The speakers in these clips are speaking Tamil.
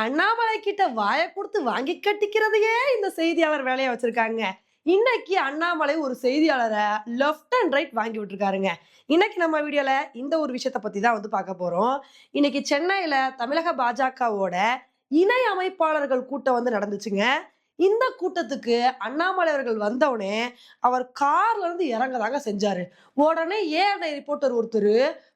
அண்ணாமலை கிட்ட வாயை கொடுத்து வாங்கி கட்டிக்கிறதையே இந்த செய்தியாளர் வேலையை வச்சிருக்காங்க. இன்னைக்கு அண்ணாமலை ஒரு செய்தியாளரை லெஃப்ட் அண்ட் ரைட் வாங்கி விட்டுருக்காருங்க. இன்னைக்கு நம்ம வீடியோல இந்த ஒரு விஷயத்த பத்தி தான் வந்து பார்க்க போறோம். இன்னைக்கு சென்னையில தமிழக பாஜகவோட இணை அமைப்பாளர்கள் கூட்டம் வந்து நடந்துச்சுங்க. இந்த கூட்டத்துக்கு அண்ணாமலை அவர்கள் வந்தவுடனே அவர் கார்ல இருந்து இறங்கதாங்க செஞ்சாரு. உடனே ஏஎன்ஐ ரிப்போர்ட்டர் ஒருத்தர்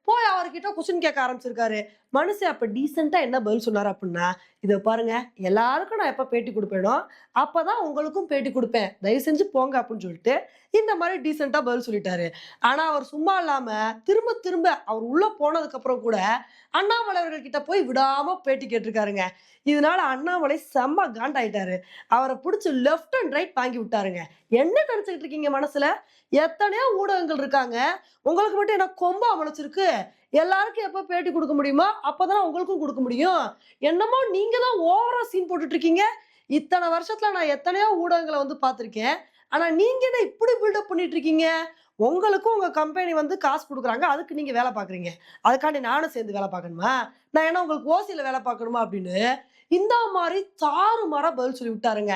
போய் அவர்கிட்ட கொஸ்டின் கேட்க ஆரம்பிச்சிருக்காரு. மனுஷன் அப்போ டீசெண்டாக என்ன பதில் சொன்னார் அப்படின்னா இதை பாருங்க எல்லாருக்கும் நான் எப்போ பேட்டி கொடுப்பேனோ அப்பதான் உங்களுக்கும் பேட்டி கொடுப்பேன். தயவு செஞ்சு போங்க அப்படின்னு சொல்லிட்டு இந்த மாதிரி டீசெண்டாக பதில் சொல்லிட்டாரு. ஆனால் அவர் சும்மா இல்லாமல் திரும்ப திரும்ப அவர் உள்ளே போனதுக்கப்புறம் கூட அண்ணாமலை அவர்கள் கிட்ட போய் விடாமல் பேட்டி கேட்டிருக்காருங்க. இதனால அண்ணாமலை செம்ம காண்டாயிட்டாரு. அவரை பிடிச்சி லெஃப்ட் அண்ட் ரைட் வாங்கி விட்டாருங்க. என்ன நினச்சிக்கிட்டு இருக்கீங்க மனசில்? எத்தனையோ ஊடகங்கள் இருக்காங்க. உங்களுக்கு மட்டும் என்ன கொம்பா அமைச்சிருக்கு எல்லாருக்கும் எப்போ பேட்டி கொடுக்க முடியுமோ அப்போதான் உங்களுக்கும் கொடுக்க முடியும். என்னமோ நீங்கள் தான் ஓவரா சீன் போட்டுட்டு இருக்கீங்க இத்தனை வருஷத்துல நான் எத்தனையோ ஊடகங்களை வந்து பார்த்துருக்கேன். ஆனால் நீங்கள் என்ன இப்படி பில்டப் பண்ணிட்டு இருக்கீங்க உங்களுக்கும் உங்கள் கம்பெனி வந்து காசு கொடுக்குறாங்க. அதுக்கு நீங்கள் வேலை பார்க்குறீங்க. அதுக்காண்டி நானும் சேர்ந்து வேலை பார்க்கணுமா? நான் என்ன உங்களுக்கு ஓசியில் வேலை பார்க்கணுமா அப்படின்னு இந்த மாதிரி சாறு மாறா பதில் சொல்லி விட்டாருங்க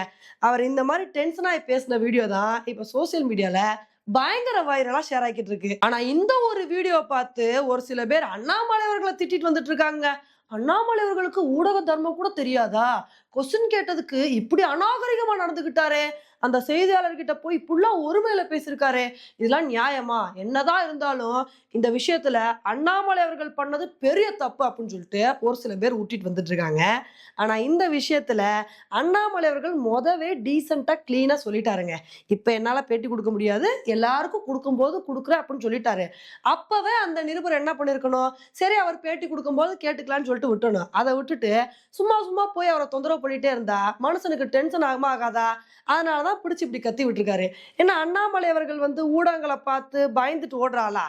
அவர் இந்த மாதிரி டென்ஷனாகி பேசின வீடியோ தான் இப்போ சோசியல் மீடியாவில் பயங்கர வைரலா ஷேர் ஆகிட்டு இருக்கு. ஆனா இந்த ஒரு வீடியோ பார்த்து ஒரு சில பேர் அண்ணாமலை அவர்களை திட்டிட்டு வந்துட்டு இருக்காங்க. அண்ணாமலை அவர்களுக்கு ஊடக தர்மம் கூட தெரியாதா? கொஸ்டின் கேட்டதுக்கு இப்படி அநாகரிகமா நடந்துகிட்டாரே. அந்த செய்தியாளர்கிட்ட போய் இப்படிலாம் ஒருமையில பேசியிருக்காரு. இதெல்லாம் நியாயமா? என்னதான் இருந்தாலும் இந்த விஷயத்துல அண்ணாமலை அவர்கள் பண்ணது பெரிய தப்பு அப்படின்னு சொல்லிட்டு ஒரு சில பேர் ஊட்டிட்டு வந்துட்டு இருக்காங்க. ஆனா இந்த விஷயத்துல அண்ணாமலை அவர்கள் மொதவே டீசெண்டா கிளீனா சொல்லிட்டாருங்க. இப்ப என்னால பேட்டி கொடுக்க முடியாது. எல்லாருக்கும் கொடுக்கும்போது கொடுக்குறேன் அப்படின்னு சொல்லிட்டாரு. அப்பவே அந்த நிருபர் என்ன பண்ணிருக்கணும்? சரி அவர் பேட்டி கொடுக்கும்போது கேட்டுக்கலாம்னு சொல்லிட்டு விட்டணும் அதை விட்டுட்டு சும்மா சும்மா போய் அவரை தொந்தரவு பண்ணிட்டே இருந்தா மனுஷனுக்கு டென்ஷன் ஆகுமா ஆகாதா? அதனால தான் பிடிச்சி இப்படி கத்தி விட்டுருக்காரு. ஏன்னா அண்ணாமலை அவர்கள் வந்து ஊடகங்களை பார்த்து பயந்துட்டு ஓடுறாளா?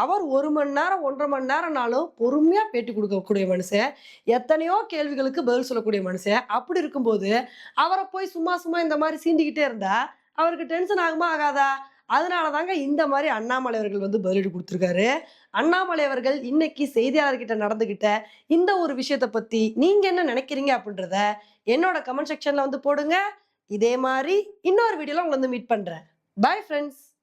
அவர் ஒரு மணி நேரம் ஒன்றரை மணி நேரம்னாலும் பொறுமையாக பேட்டி கொடுக்கக்கூடிய மனுஷன். எத்தனையோ கேள்விகளுக்கு பதில் சொல்லக்கூடிய மனுஷன். அப்படி இருக்கும்போது அவரை போய் சும்மா சும்மா இந்த மாதிரி சீண்டிக்கிட்டே இருந்தா அவருக்கு டென்ஷன் ஆகுமா ஆகாதா? அதனால தாங்க இந்த மாதிரி அண்ணாமலை அவர்கள் வந்து பதிலடி கொடுத்துருக்காரு. அண்ணாமலை அவர்கள் இன்னைக்கு செய்தியாளர்கிட்ட நடந்துகிட்ட இந்த ஒரு விஷயத்தை பத்தி நீங்க என்ன நினைக்கிறீங்க அப்படின்றத என்னோட கமெண்ட் செக்ஷன்ல வந்து போடுங்க. இதே மாதிரி இன்னொரு வீடியோல உங்களை வந்து மீட் பண்றேன். Bye friends